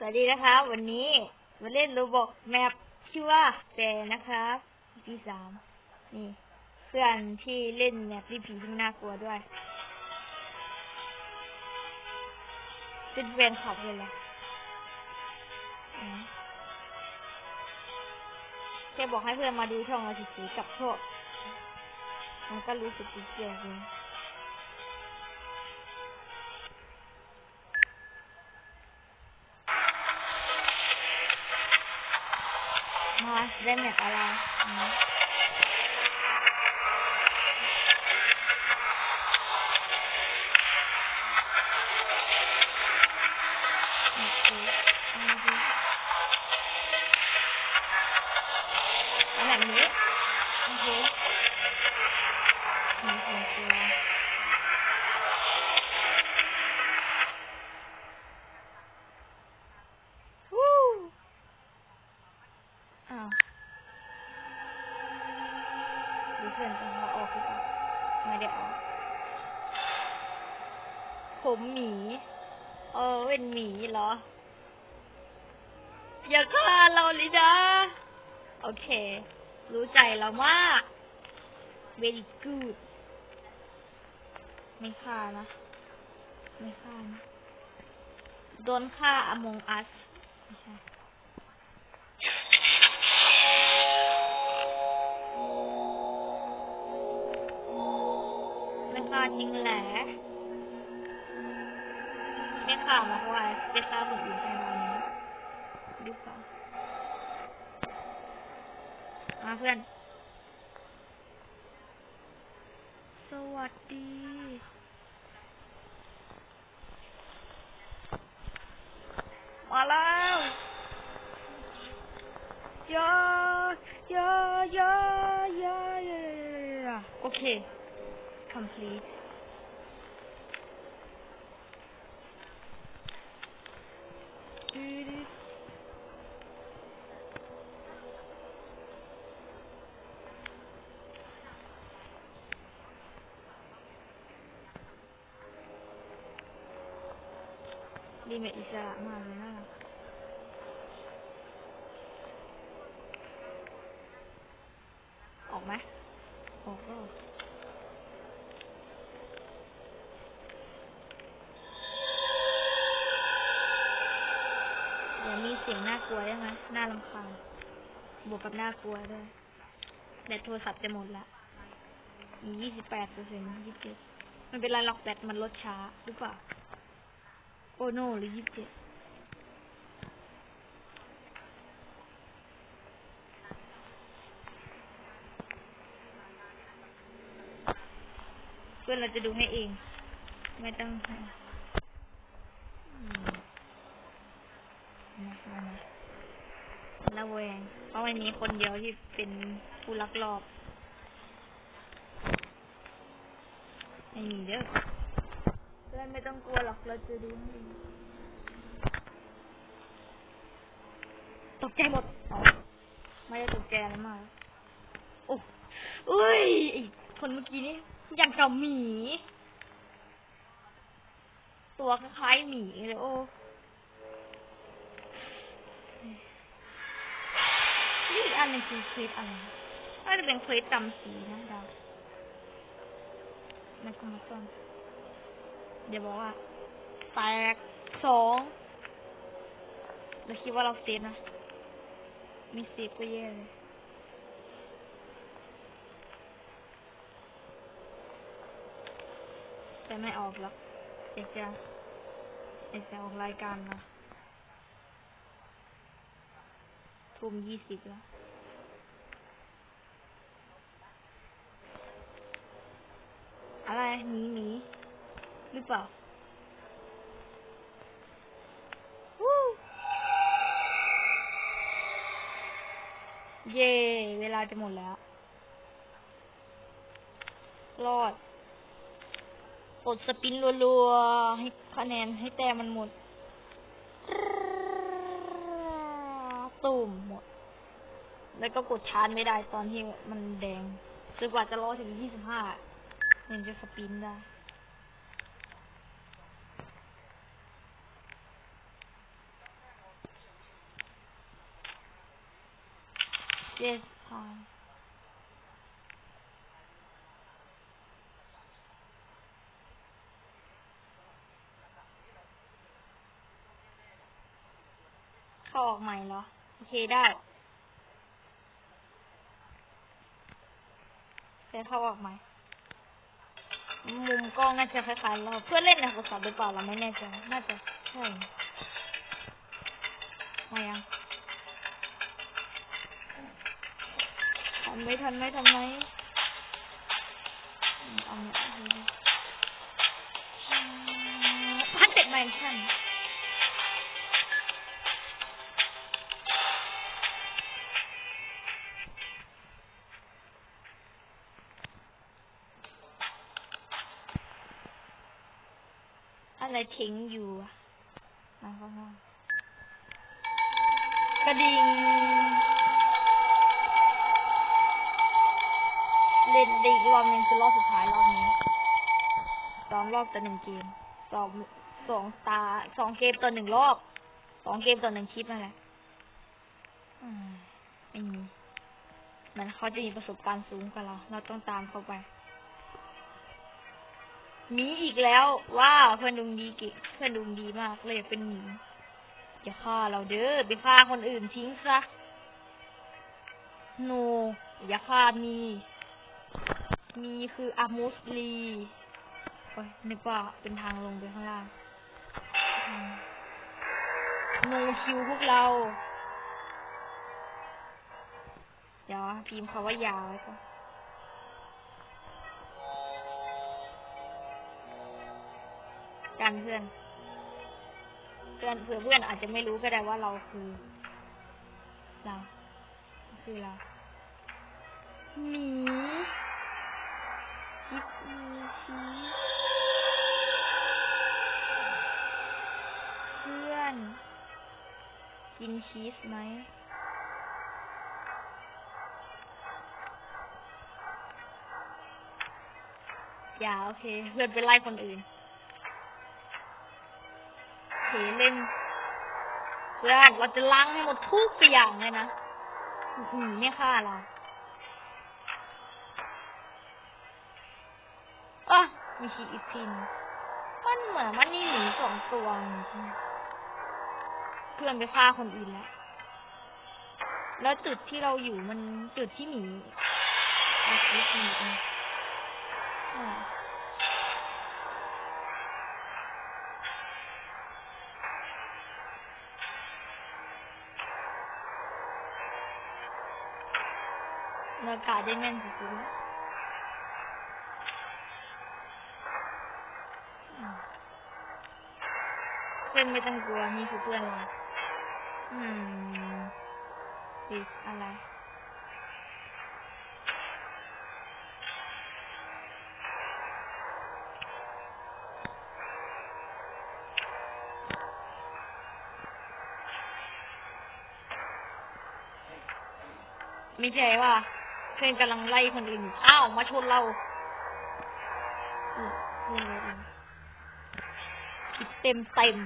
สวัสดีนะครับ วันนี้มาเล่นโรบอกแมปชื่อว่าแต่นะครับที่สามนี่เพื่อนที่เล่นแมปที่ผีที่น่ากลัวด้วยเป็นแฟนคลับเลยแหละแค่บอกให้เพื่อนมาดูช่องเราสีกับโทษมันก็รู้สึกดีเจียวเลย คะเล่นแบบอะไร อ้าวดูเพื่อนกันว่าออกหรือเปล่าไม่ได้ออก ผมหมี เออเป็นหมีเหรอ อย่าฆ่าเราเลยนะโอเค รู้ใจเรามาก very good ไม่ฆ่านะ ไม่ฆ่านะ โดนฆ่า among us ไม่ใช่ ไม่ฆ่าจริงแหละไม่ฆ่าวมาว่าจะฆ่าคนอื่นแทนเรานี้หรือเปล่ามาเพื่อน สวัสดีมาแล้วยายายายายาโอเค complete ดีเมทอิสระมา สียงน่ากลัวได้ไหมน่ารำคาญบวกกับน่ากลัวด้วยแบตโทรศัพท์จะหมดละมียี่สิบแปดเปอร์เซ็นต์ยี่สิบเจ็ดมันเป็นไรหรอกแบตมันลดช้าหรือเปล่า โอโนหรือยี่สิบเจ็ดเพื่อนเราจะดูให้เอง ไม่ต้องให้อืมนะนะนะ ระแวง เพราะวันนี้คนเดียวที่เป็นผู้ลักลอบไม่มีเด้อเพื่อนไม่ต้องกลัวหรอกเราจะดูให้เองตกใจหมดอ๋อไม่ได้ตกใจอะไรมากโอ้เอ้ยไอ้คนเมื่อกี้นี่อย่างกับหมี ตัวคล้ายๆหมีเลยโอ้ อันหนึงคือเควสอะไรน่าจะเป็นเควสจำสีนะดาวมันก็มาต้นเดี๋ยวบอกว่าแตกสองเราคิดว่าเราเซฟนะ มีเซฟก็แย่เลยแต่ไม่ออกหรอกเอกจะเอกจะออกรายการนะทุ่มยี่สิบแล้ว อะไร หนีหนีหรือเปล่าวู้เย่เวลาจะหมดแล้ว รอดกดสปินรัวๆ ให้คะแนนให้แต้มมันหมด ตุ่มหมด แล้วก็กดชาร์จไม่ได้ตอนที่มันแดงจนกว่าจะรอถึงยี่สิบห้า ยังจะสปินได้เจ็ดพอยเข้าออกใหม่เหรอ โอเคได้เแต่เข้าออกใหม่ มุมกล้องน่าจะคล้ายๆเราเพื่อเล่นในโทรศัพท์หรือเปล่าเราไม่แน่ใจน่าจะใช่มายังทันไหมทันไหมทันไหมเอาเนี่ยพันเจ็ดแมนชั่น อะไรทิ้งอยู่อะมาข้างนอกกระดิ่งเล่นด้อีกรอบหนึงคือรอบสุดท้ายรอบนี้สองรอบต่อหนึ่งเกมสองสองตาสองเกมต่อหนึ่งรอบสองเกมต่อหนึ่งคลิปนั่นแหละอืมไม่มีเหมันเขาจะมีประสบการณ์สูงกว่าเรา เราต้องตามเขาไป มีอีกแล้วว้าวเพื่อนดุงดีเก่งเพื่อนดุงดีมากเลยเป็นหมีอย่าฆ่าเราเด้อไปฆ่าคนอื่นทิ้งซะโนอย่าฆ่ามีมีคืออามูสลีโอ้ยนึกว่าเป็นทางลงไปข้างล่างโนคิวพวกเราเดี๋ยวพิมพ์คำว่ายาวไว้ก่อน เพื่อนเพื่อนเผื่อเพื่อนอาจจะไม่รู้ก็ได้ว่าเราคือ เรา คือเราหมีคิดมีชีเพื่อน กินชีสไหมอย่าโอเค เพื่อนไปไล่คนอื่น เทเล่นเพื่อเราจะล้างให้หมดทุกอย่างเลยนะอืมไม่ฆ่าเราอะมีชีอีกทีนมันเหมือนมันนี่หมีสองตัวเพื่อนไปฆ่าคนอื่นแล้ว แล้วจุดที่เราอยู่มันจุดที่หมีอาคลิปหมีเอ อ่าเรากาได้แม่นสุดๆอืมเพื่อนไม่ต้องกลัวนี่คือเพื่อนเราอืมดิสอะไรไม่ใช่ว่า เพื่อนกำลังไล่คนอื่นอ้าว มาชนเราอืมเพื่อนเราเองคิดเต็มเต็ม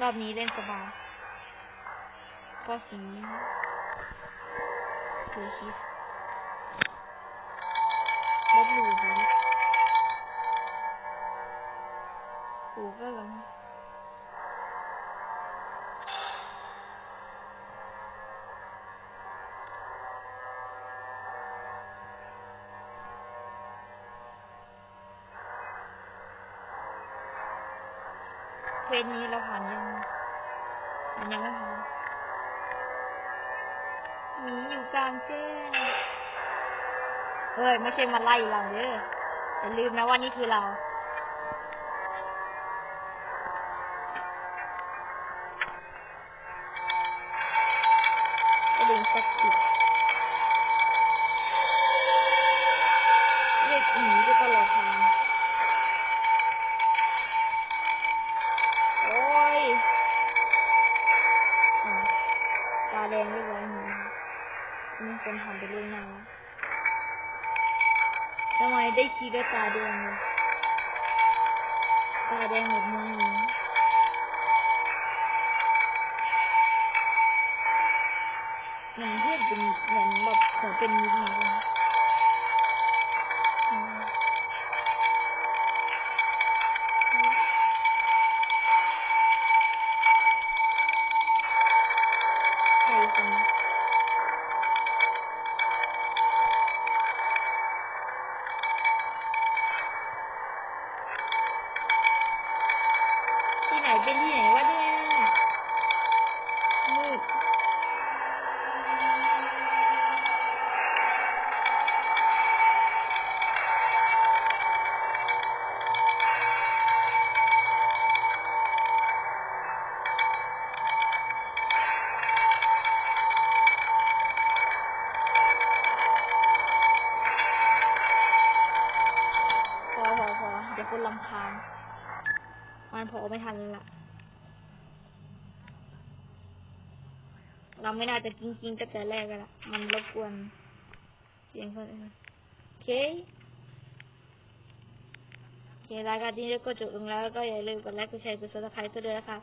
รอบนี้เล่นสบายก็สีคือคิดลบหลู่ เควสนี้เราผ่านยังมันยังไม่ผ่านหมีอยู่กลางแจ้งเฮ้ย ไม่ใช่มาไล่เราเด้ออย่าลืมนะว่านี่คือเรา กระดิ่งสกิดเรียกหมีไปตลอดทางโอ้ยตาแดงเรียบร้อยหนูมีคนทำไปเรื่องน้าแล้วทำไมได้คีย์ด้วยตาแดงเลยตาแดงหมดมือ มือนแบบเหมือนเป็นมิตราเลยอืมใครคน เราไม่น่าจะกิ้งกิ้งตั้งแต่แรกกันละมันรบกวนเสียงคนอื่นโอเคโอเครายการนี้ก็จบลงแล้วก็อย่าลืมกดไลค์กดแชร์กดซับสไครต์ตัวด้วยนะคะ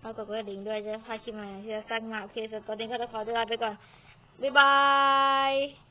แล้วกดกระดิ่งด้วยจะพาดคลิปใหม่ที่จะสร้างมาโอเคสำหรับตอนนี้ก็จะขอตัวลาไปก่อนบ๊ายบาย